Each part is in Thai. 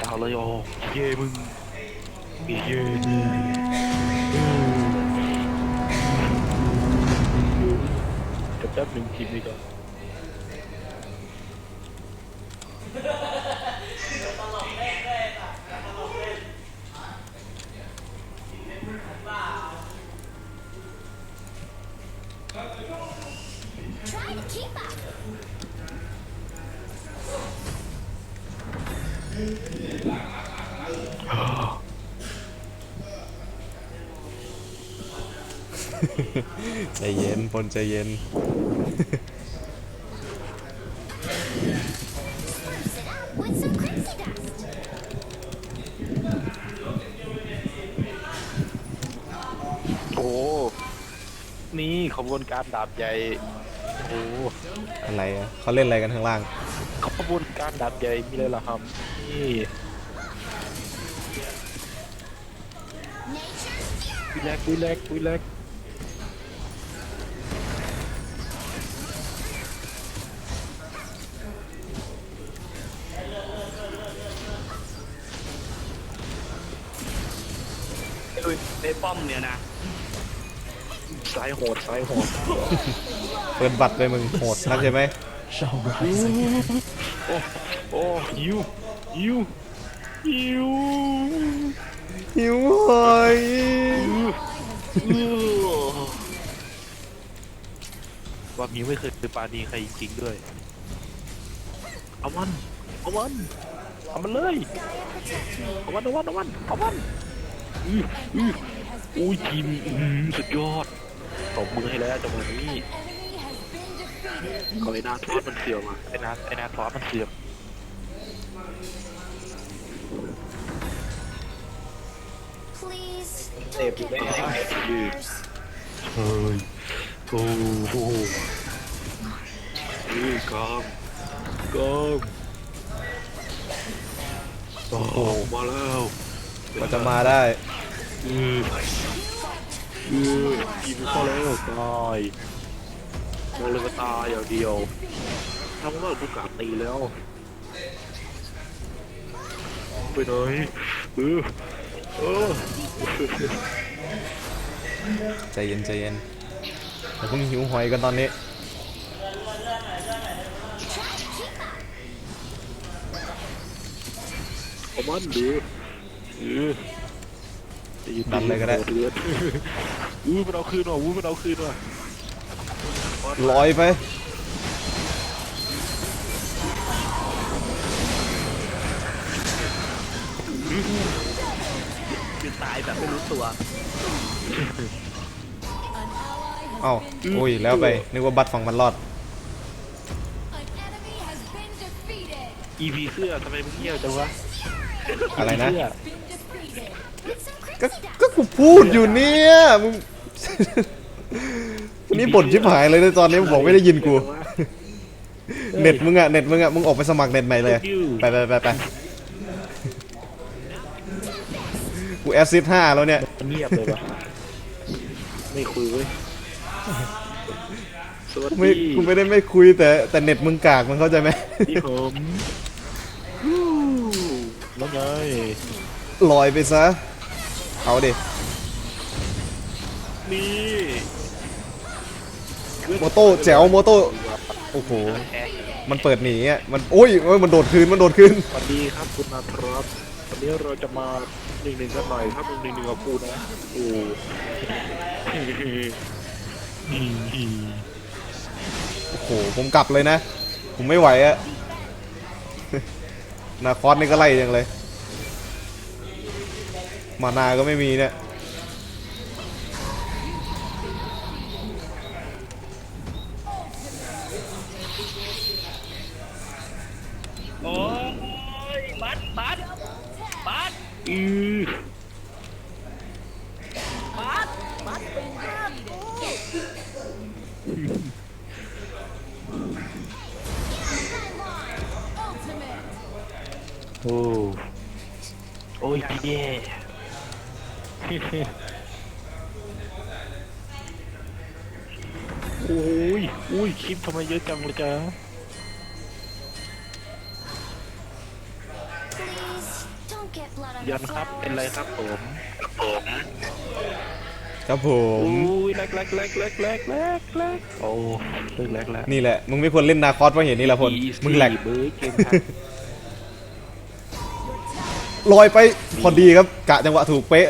สาเลยโอ้เย่มึงเย่เดี๋ยวแป๊บหนึ่งทีมดีกว่า ใจเย็นพลใจเย็น Spruce it up with some crimson dust. โอ้ นี่ขบวนการดาบใหญ่ โอ้อะไรอะเขาเล่นอะไรกันข้างล่าง ขบวนการดาบใหญ่มีเลยเหรอครับ นี่ Nature's วิแลกวิแลกวิแลก ป้อมเนี่ยนะสายโหดสายโหดเปิดบัตรเลยมึงโหดนักใช่ไหมโอ้โอ้ยิวยิวยิวหิวหอยว่ามิวไม่เคยปาณีใครจริงๆด้วย เอามัน เอามัน เอามันเลย เอามันเอามันเอามันเอามันอืออือ อุ้ยทีมอื้อหือสุดยอดตบมือให้แล้วจังหวะนี้เขาไอ้นาทอสมันเสื่อมอะไอ้นาไอ้นาทอสมันเสื่อม Please Hey, don't get man. Alzheimer's. เฮ้ยโอ้โหเฮ้ยกองกองโอ้โหมาแล้วก็จะมาได้ อืออือกินเข้าแล้วตายมองเลยก็ตายอย่างเดียวทำว่ากูกลับตีแล้วไปไหนเออเออใจเย็นใจเย็นอย่าเพิ่งหิวหอยกันตอนนี้ เอามันดูเออ ดันเลยก็ได้เดือดอู้มันเอาคืนว่ะอู้มันเอาคืนว่ะลอยไปคือตายแบบไม่รู้ตัวเอ้าอุ้ยแล้วไป นึกว่าบัตรฝั่งมันรอด An enemy has been defeated. EP เสื้อทำไมมึงเงียบจังวะอะไรนะ ก็ crimson dust. ก็กูพูดอยู่เนี่ยมึงวันนี้บ่นชิบหายเลยนะตอนนี้บอกไม่ได้ยินกู เน็ตมึงอะเน็ตมึงอะมึงออกไปสมัครเน็ตใหม่เลยไปไปไปไปกูแอสซิสห้าแล้วเนี่ยเงียบเลยวะไม่คุยเว้ยสวัสไม่ดีกูไม่ได้ไม่คุยแต่แต่เน็ตมึงกากมึงเข้าใจไหมพี่ผมวู้แล้วไงลอยไปซะ เอาดินี่โมโต้แจ๋วโมโต้โอ้โหแอะมันเปิดหนีอะมันโอ้ยโอ้ยมันโดดคืนมันโดดคืนสวัสดีครับคุณนาทรับวันนี้เราจะมาหนึ่งหนึ่งกันหน่อยครับหนึ่งหนึ่งกับกูนะโอ้โอ้โหผมกลับเลยนะ ผมไม่ไหวอะนาคอสนี่ก็ไล่ยังเลย มานาก็ไม่มีเนี่ย โอ้ยอุ้ยคลิปทำไมเยอะจังเลยจ๊ะ Please ยันครับ เป็นไรครับผมผมครับผโอ้มยแรกแรกแรกแรกแรกแรกแรกโอ้เลิกแรกแล้วนี่แหละ มึงไม่ควรเล่นนาคอสเพราะเห็นนี่ละพลมึงแหลกเบอร์เกมครับลอยไปพอดีครับกะจังหวะถูกเป๊ะ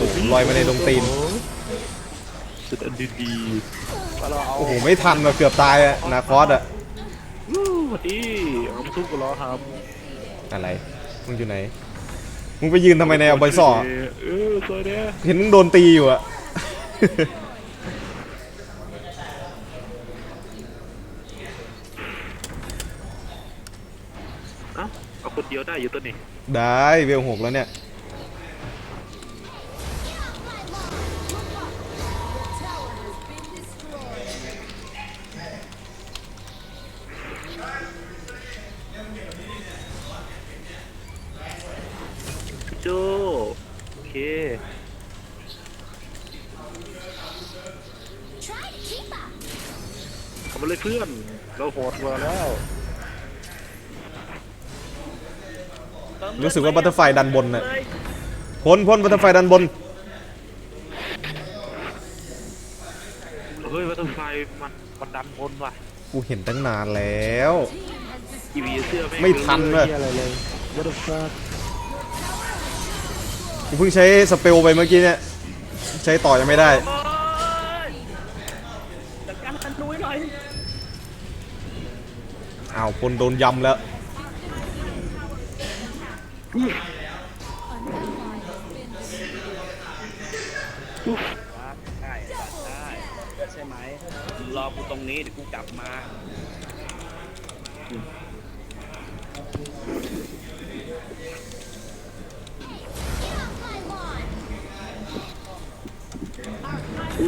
อ้โหลอยมาในดงตีนสุดอันดีดีมาเราเอาโอ้โหไม่ทันว่ะเกือบตายอะนาคอสอะวู้สวัสดีเอามาสู้กันล้อครับอะไรมึงอยู่ไหนมึงไปยืนทำไมในเอาใบสอเออสวยเด้อเห็นมึงโดนตีอยู่อะเอ้าเอาคนเดียวได้อยู่ตัวนี้ได้เวลหกแล้วเนี่ย เค Try to keep up. ทำมาเลยเพื่อน เราโหดกว่าแล้ว รู้สึกว่าบัตเตอร์ไฟดันบนน่ะพ้นพ้นบัตเตอร์ไฟดันบน เฮ้ยวัตถุไฟมันมันดันบนว่ะกูเห็นตั้งนานแล้ว อีวีเสื้อแงไม่ทันเลเลยยอะไรเลยวัตถุไฟ กูเพิ่งใช้สเปลไปเมื่อกี้เนี่ย ใช้ต่อยังไม่ได้ จัดการกันนุ้ยหน่อยอ้าวพลโดนยำแล้วได้ได้ใช่ไหมรอกูตรงนี้เดี๋ยวกูกลับมา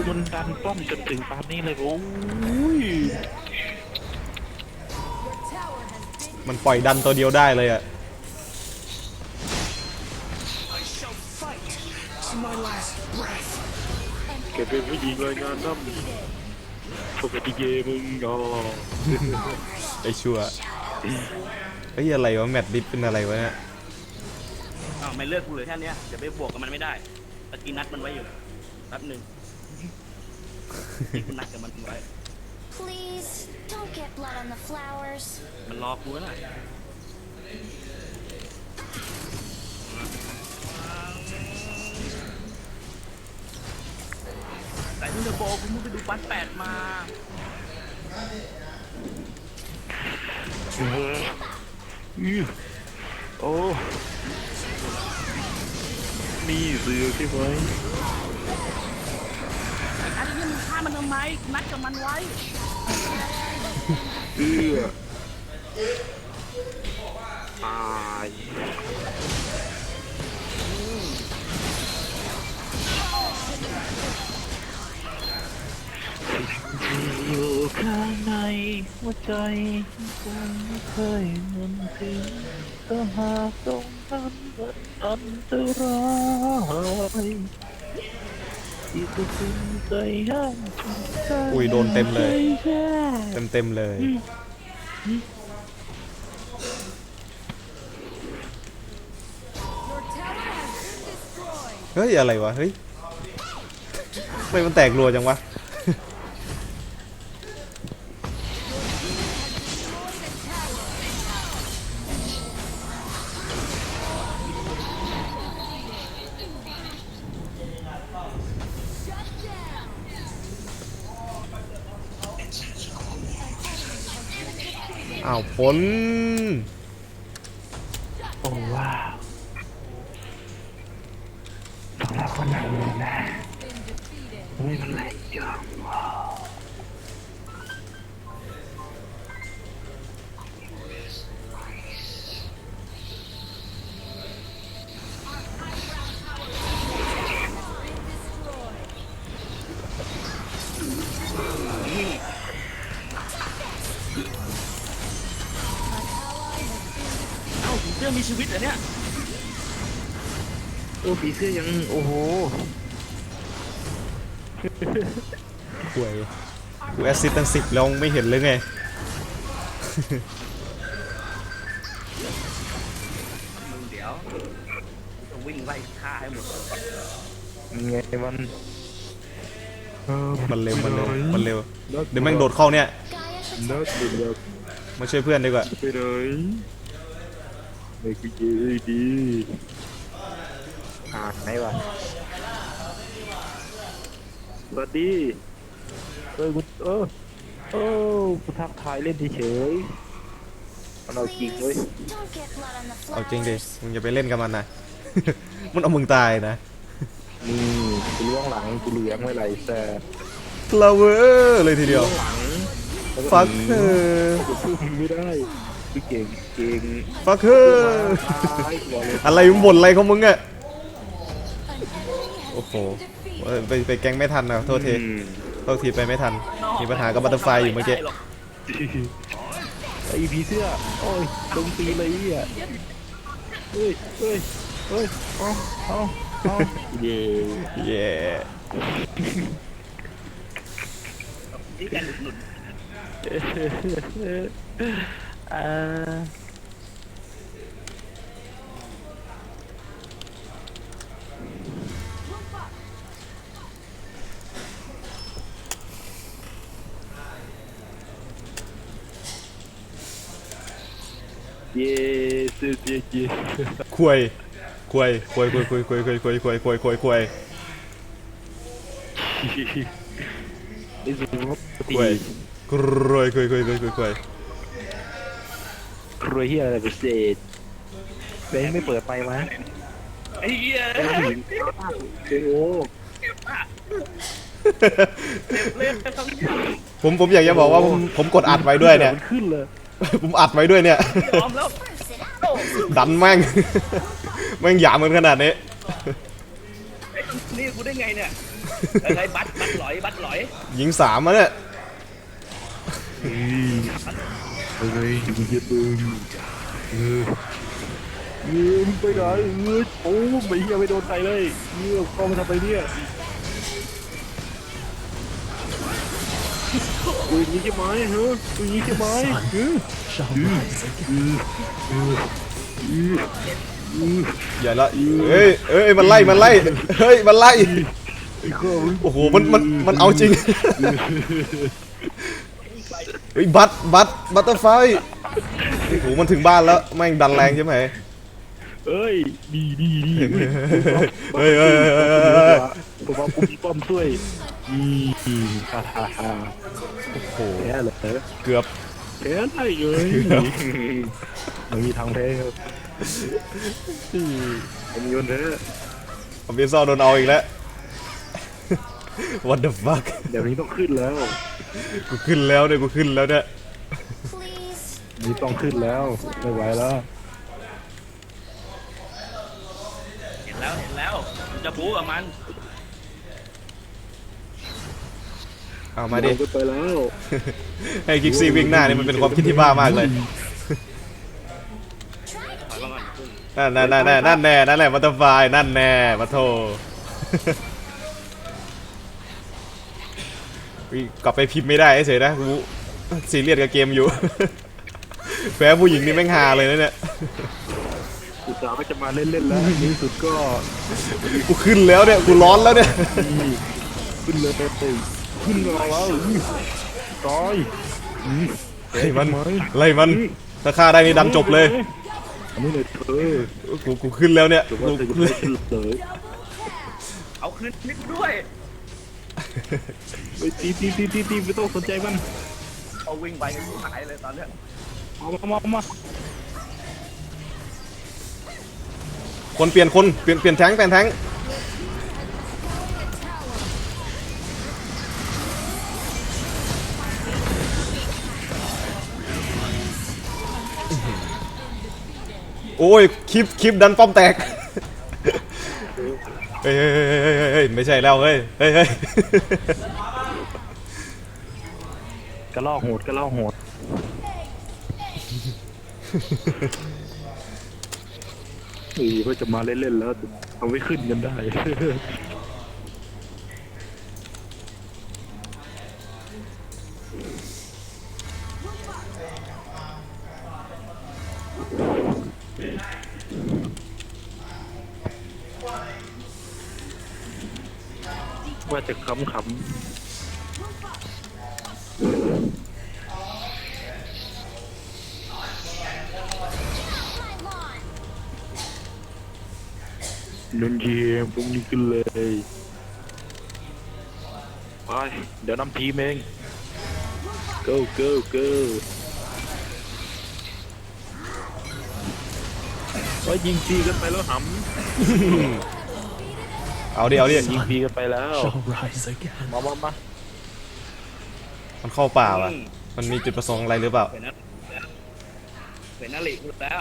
อู้มันดันป้อมจนถึงปานนี้เลยโอ้ย Tower has been มันปล่อยดันตัวเดียวได้เลยอะแกเป็นผู้หญิงรายงานน้ำปกติเกมึงอ๋อไอชัวเฮ้ยอะไรวะแมตต์ดิฟเป็นอะไรวะเนี่ยอ้าวไม่เลือกกูเหลยแค่เนี้ยเดี๋ยวไปบวกกับมันไม่ได้ตะกี้นัดมันไว้อยู่นัดหนึ่ง ที่กูนัดกับมันไว้ Please don't get blood on the flowers. มันรอกูนะแต่ที่เดอะโบกูมึงไปดูปันแปดมา อื้อโอ้ นี่เสือใช่ไหม อันนี้มึงฆ่ามันทำไมนัดกับมันไว้เอื้อตายอยู่ข้างในหัวใจคงไม่เคยมันถึงก็หากตรงนั้นมันอันตราย อุ้ยโดนเต็มเลย เต็มเต็มเลย เฮ้ย อะไรวะ เฮ้ยทำไมมันแตกรัวจังวะ อ้าวพ้นโอ้ว้าวสำหรับคนไหนเลยนะ Been defeated. ไม่เป็นไรยอมว้าว เรื่องมีชีวิตอันเนี้ยโอ้ผีเสื้อยังโอ้โหห่วยกูแอสซิสต์ตั้งสิบลงไม่เห็นเลยไง มึงเดี๋ยวจะวิ่งไล่ฆ่าให้หมดมันไงมันมันเร็วมันเร็วมันเร็วเดี๋ยวแม่งโดดเข้าเนี่ยมาช่วยเพื่อนดีกว่า ไม่คือเยอะดีอ่านไหนวะสวัสดีเออกูเออเออกูทักทายเล่นเฉยๆมันเอาจริง Please ด้วย don't get blood on the เอาจริงดิ flowers. มึงอย่าไปเล่นกับมันนะ มันเอามึงตายนะ นี่กูล่วงหลังกูเลี้ยงไว้ไรแต่ flower เลยทีเดียวล่วงหลังแล้วก็ fuck her กูสู้มึงไม่ได้ คือเก่งเก่ง fuck her ตายบอกเลยอะไรมึงบ่นอะไรของมึงอะ An enemy has โอ้โห been defeated. เออไปไปแกงไม่ทันนะโทษทีอืมโทษทีไปไม่ทัน มีปัญหากับบัตเตอร์ไฟอยู่เมื่อกี้ไอผีเสื้อโอ้ยตรงตีเลยอะเฮ้ยเฮ้ยเฮ้ยเอาเอาเอาเย่เย้ นี่กันหลุดอ่าเย่เย่เย่เย่ควยควยคว รวยควยควยควยควยควยครวยเฮียอะไรเป็นเศษแบงค์ไม่เปิดไปมะไอ้เหี้ยแบงค์หญิงโอ้โหเล่นต้องผมผมอยากจะบอกว่าผมผมกดอัดไว้ด้วยเนี่ย มันขึ้นเลยผมอัดไว้ด้วยเนี่ย ยอมแล้ว Burst it out. ดันแม่ง แม่งหยามมันขนาดนี้นี่กูได้ไงเนี่ยอะไรบัตบัตหลอยบัตหลอยยิงสามอะเนี่ยเฮ้ยเฮ้ยมึงจะตึงเออเออมึงไปไหนเออโอ้ไม่เฮียไม่โดนใครเลยเฮียเข้ามาทำไปเนี่ยกูอย่างนี้ใช่ไหมเฮ้ยกูอย่างนี้ใช่ไหมเฮ้ยเออเออเออเออเอออย่าละเฮ้ยเอ้ยมันไล่มันไล่เฮ้ยมันไล่ไอ้ข้ามึงโอ้โหมันมันมันเอาจริง เฮ้ยบัตบัตบัตเตอร์ไฟโอ้โหมันถึงบ้านแล้วแม่งดันแรงใช่ไหมเอ้ยดีดีดีเฮ้ยเฮ้ยเฮ้ยเฮ้ยเฮ้ยผมว่ากูมีป้อมช่วยอีฮ่าฮ่าฮ่าโอ้โหแพ้เหรอเกือบแพ้ได้เลยมันมีทางแพ้ครับผมโยนแพ้ผมเบียร์ซอโดนเอาอีกแล้ว What the fuck เดี๋ยวนี้ต้องขึ้นแล้วกูขึ้นแล้วเนี่ยกูขึ้นแล้วเนี่ย Please นี่ต้องขึ้นแล้วไม่ไหวแล้วเห็นแล้วเห็นแล้วกูจะบู๊กับมันเอามาดิ เรก็ไปแล้วให้กิกซี่วิ่งหน้านี่มันเป็นความคิดที่บ้ามากเลย ถอยมาก่อนนั่นนั่นนั่นนั่นนั่นแน่นั่นแหละบัตเตอร์ไฟนั่นแน่มาโท อุ๊ยกลับไปพิมพ์ไม่ได้เฉยๆนะกูซีเรียสกับเกมอยู่ แพ้ผู้หญิงนี่แม่งฮาเลยนะเนี่ยอุตส่าห์ก็จะมาเล่นๆแล้วในที่สุดก็กูขึ้นแล้วเนี่ยกูร้อนแล้วเนี่ยนี่ขึ้นเลยขึ้นเราแล้วอื้อตายอื้อไล่มันไล่มันถ้าฆ่าได้นี่ดันจบเลยอันนี้เลยเธอกูกูขึ้นแล้วเนี่ยถือว่ากูเธอจะไม่ขึ้นเลย เอาคืนนิดด้วย ไปตีตีตีตีตีไม่ต้องสนใจมันเอาวิ่งไปกันหายเลยตอนเนี้ยเอามาเอามาเอามาคนเปลี่ยนคนเปลี่ยนเปลี่ยนแท้งเปลี่ยนแท้งโอ้ยคลิปคลิปดันป้อมแตกเฮ้ยเฮ้ยเฮ้ยเฮ้ยเฮ้ยเฮ้ยไม่ใช่แล้วเฮ้ยเฮ้ยเฮ้ยกระลอกโหดกระลอกโหดนี่ก็จะมาเล่นๆแล้วเอาไว้ขึ้นกันได้ ขำขำนุนเยียมพรุ่งนี้กันเลยไปเดี๋ยวนำทีมเอง go go go ว่ายิงฟรีกันไปแล้วหำ เอาดิเอาดิำยิงฟรีกันไปแล้วมามามามันเข้าป่าว่ะมันมีจุดประสงค์อะไรหรือเปล่า เป็นนัดเป็นนัดหลีกแล้ว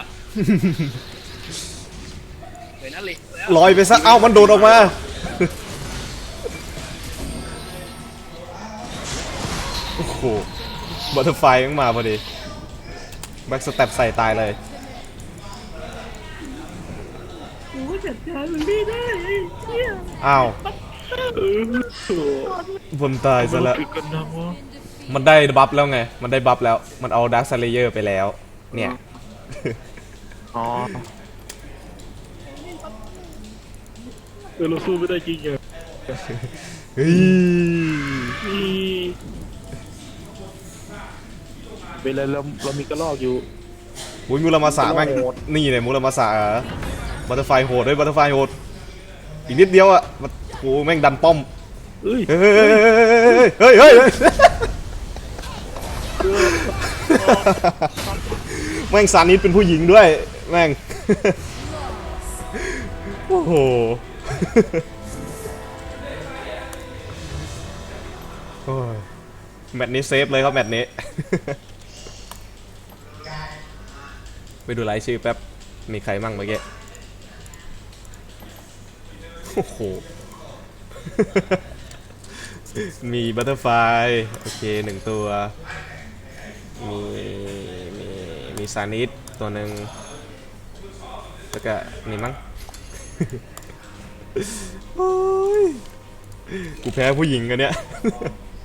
เป็นนัดหลีกแล้วลอยไปซะเอ้ามันโดดออกมา โอ้โหบัตเตอร์ไฟยังมาพอดี แบ็กสเต็ปใส่ตายเลย อ้าว เออโถ่บนตายซะแล้วมันกันนังวะมันได้บัฟแล้วไง มันได้บัฟแล้ว มันเอาดาร์คซเลเยอร์ไปแล้ว เนี่ย อ๋อเออเราสู้ไม่ได้จริงเหรอเฮ้ยเป็นไรเราเรามีกระลอกอยู่มุยมูรามาสะแม่งโหดนี่เนี่ยมูรามาสะเหรอ บัตเตอร์ไฟโหดด้วยบัตเตอร์ไฟโหดอีกนิดเดียวอะมันโอ้แม่งดันป้อมเอ้ยเฮ้ยเฮ้ยเฮ้ยเฮ้ยแม่งซานิสเป็นผู้หญิงด้วย แม่งโอ้โหโอ้ยแมตช์นี้เซฟเลยครับแมตช์นี้ ไปดูรายชื่อแป๊บ มีใครมั่งเมื่อกี้ โอ้โห มีบัตเตอร์ไฟโอเคหนึ่งตัว มีมีมีซานิสตัวหนึ่งแล้วก็นี่มั้งโอ้ยกูแพ้ผู้หญิงกันเนี่ย